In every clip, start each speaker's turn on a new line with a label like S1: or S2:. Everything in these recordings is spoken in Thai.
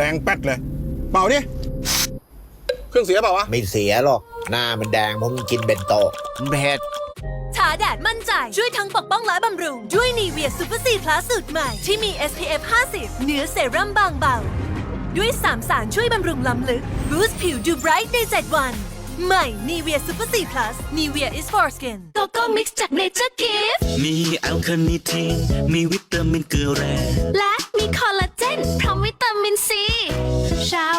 S1: แดงแป๊ดเลย เป่าดิเครื่องเสียเปล่าวะ
S2: ไม่เสียหรอก หน้ามันแดงเพราะมึงกินเบนโตะ
S3: เผ็ด
S4: ทาแดดมั่นใจ ช่วยทั้งปกป้องและบำรุง ด้วยนีเวียซูเปอร์ซีพลัสสูตรใหม่ ที่มี SPF 50เนื้อเซรั่มบางเบา ด้วย3สารช่วยบำรุงล้ำลึกบูสต์ผิวดูไบรท์ใน 7 วัน ใหม่นีเวียซูเปอร์ซีพลัสนีเวีย is for skin โกโก้มิกซ์จาก Nature Gift
S5: มีแอลคาเนิทีนมีวิตามินเกลือแร่
S4: และมีคอลลาเจนพร้อมวิตามินซีเช้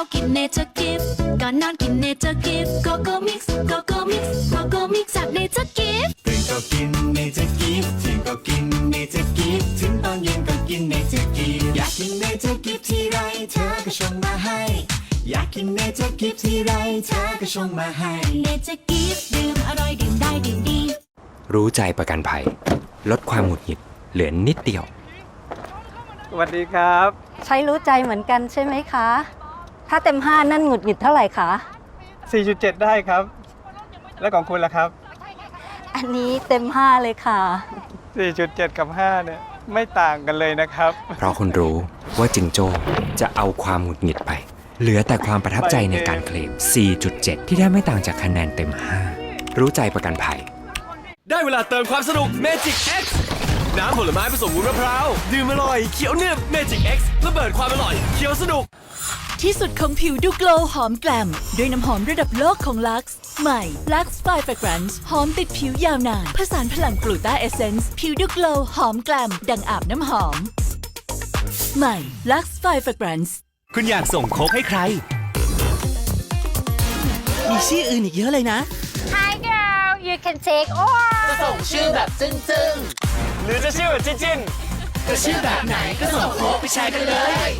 S4: ากินเนเจอร์กิฟก่อนนอนกินเนเจอร์กิฟโกโก้มิกซ์โกโก้มิกซ์โกโก้มิกซ์จากเนเจอร์กิฟ
S6: ตื่นก็กินเนเจอร์กิฟเที่ยงก็กินเนเจอร์กิฟถึงตอนเย็นก็กินเนเจอร์กิฟอยากกินเนเจอร์กิฟทีไรเธอก็ชงมาให้ อยากกินเนเจอร์กิฟทีไรเธอก็ชงมาให้
S4: เนเจอร์กิฟดื่มอร่อยดื่มได้ดื่มดี
S7: รู้ใจประกันภัย ลดความหงุดหงิดเหลือนิดเดียว
S8: สวัสดีครับ
S9: ใช้รู้ใจเหมือนกันใช่ไหมคะ ถ้าเต็มห้านั่นหงุดหงิดเท่าไหร่คะ
S8: 4.7 ได้ครับ แล้วของคุณล่ะครับ
S9: อันนี้เต็มห้าเลยค่ะ
S8: 4.7 กับ 5 เนี่ย ไม่ต่างกันเลยนะครับ
S7: เพราะคุณรู้ว่าจิงโจ้จะเอาความหงุดหงิดไป เหลือแต่ความประทับใจในการเคลม 4.7 ที่ได้ไม่ต่างจากคะแนนเต็ม 5 รู้ใจประกันภัย
S10: ได้เวลาเติมความสนุก Magic X น้ำผลไม้ผสมวุ้นมะพร้าว ดื่มอร่อยเขียวเนืบ Magic X ระเบิดความอร่อยเขียวสนุก
S4: ที่สุดของผิวดูโกลว์หอมแกลมด้วยน้ำหอมระดับโลกของ Lux ใหม่ Lux Five Fragrance หอมติดผิวยาวนานผสานพลังกลูตาเอเซนส์ผิวดูโกลว์หอมแกลมดังอาบน้ำหอม ใหม่ Lux Five Fragrance
S10: คุณอยากส่งโค้กให้ใคร
S3: มีชื่ออื่นอีกเยอะเลยนะ
S9: Hi girl you can take or
S3: ส่งชื่อแบบจึ้ง
S10: หรือจะชื่อแบบจิ้น
S3: ๆก็ชื่อแบบไหนก็ส่งโค้กไปแชร์กันเลย